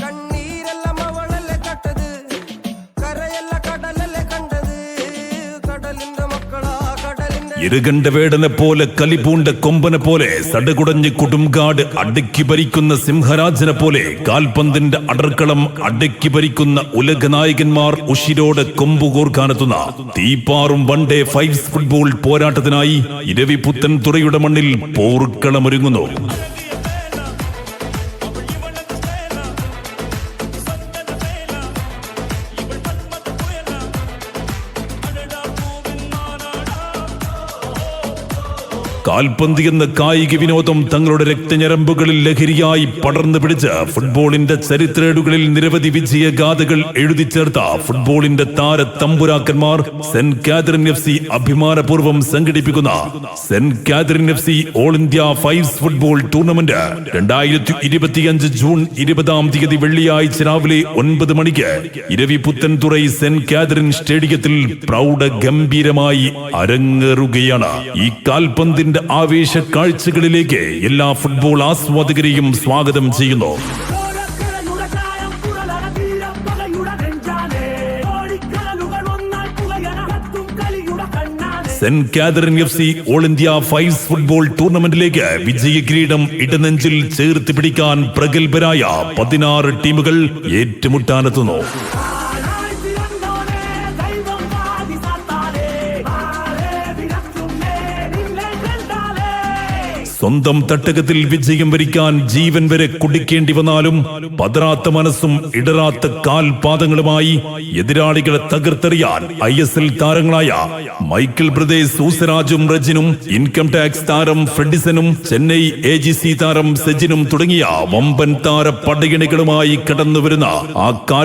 കണ്ണീരെല്ലാം കരയല്ല മക്കളാ ഇരുകണ്ട വേടനെ പോലെ കലിപൂണ്ട കൊമ്പനെ പോലെ സടകുടഞ്ഞ് കുടുംകാട് അടുക്കി ഭരിക്കുന്ന സിംഹരാജനെ പോലെ കാൽപന്തിന്റെ അടർക്കളം അടുക്കി ഭരിക്കുന്ന ഉലക നായകന്മാർ ഉഷിരോടെ കൊമ്പുകോർക്കാനെത്തുന്ന തീപ്പാറും വൺ ഡേ ഫൈവ്സ് ഫുട്ബോൾ പോരാട്ടത്തിനായി ഇരവിപുത്തൻ തുറയുടെ മണ്ണിൽ പോർക്കളമൊരുങ്ങുന്നു കാൽപന്ത് എന്ന കായിക വിനോദം തങ്ങളുടെ രക്തഞരമ്പുകളിൽ ലഹരിയായി പടർന്നു പിടിച്ച് ഫുട്ബോളിന്റെ ചരിത്രേടുകളിൽ നിരവധി വിജയഗാഥകൾ എഴുതി ചേർത്ത ഫുട്ബോളിന്റെ താര തമ്പുരാക്കന്മാർ സെന്റ് കാതറിൻ എഫ് സി അഭിമാനപൂർവം സംഘടിപ്പിക്കുന്ന saint Catherine F C all India fives football tournament രണ്ടായിരത്തി ഇരുപത്തിയഞ്ച് ജൂൺ ഇരുപതാം തീയതി വെള്ളിയാഴ്ച രാവിലെ ഒൻപത് മണിക്ക് ഇരവി പുത്തൻതുറൈ സെന്റ് കാതറിൻ സ്റ്റേഡിയത്തിൽ പ്രൗഢ ഗംഭീരമായി അരങ്ങേറുകയാണ്. ഈ കാൽപന്തിന്റെ ആവേശ കാഴ്ചകളിലേക്ക് എല്ലാ ഫുട്ബോൾ ആസ്വാദകരെയും സ്വാഗതം ചെയ്യുന്നു. Saint Catherine F C all India fives football ടൂർണമെന്റിലേക്ക് വിജയ കിരീടം ഇടനെഞ്ചിൽ ചേർത്ത് പിടിക്കാൻ പ്രഗത്ഭരായ പതിനാറ് ടീമുകൾ ഏറ്റുമുട്ടാനെത്തുന്നു. സ്വന്തം തട്ടകത്തിൽ വിജയം വരിക്കാൻ ജീവൻ വരെ കുടിക്കേണ്ടി വന്നാലും പതറാത്ത മനസ്സും ഇടറാത്ത കാൽപാദങ്ങളുമായി എതിരാളികളെ തകർത്തെറിയാൻ ഐ എസ് എൽ താരങ്ങളായ മൈക്കിൾ ബ്രദേസ് സൂസരാജും റജിനും ഇൻകം ടാക്സ് താരം ഫ്രെഡിസനും ചെന്നൈ എ ജി സി താരം സെജിനും തുടങ്ങിയ വമ്പൻ താര പടയണികളുമായി കടന്നുവരുന്ന ആ കാൽ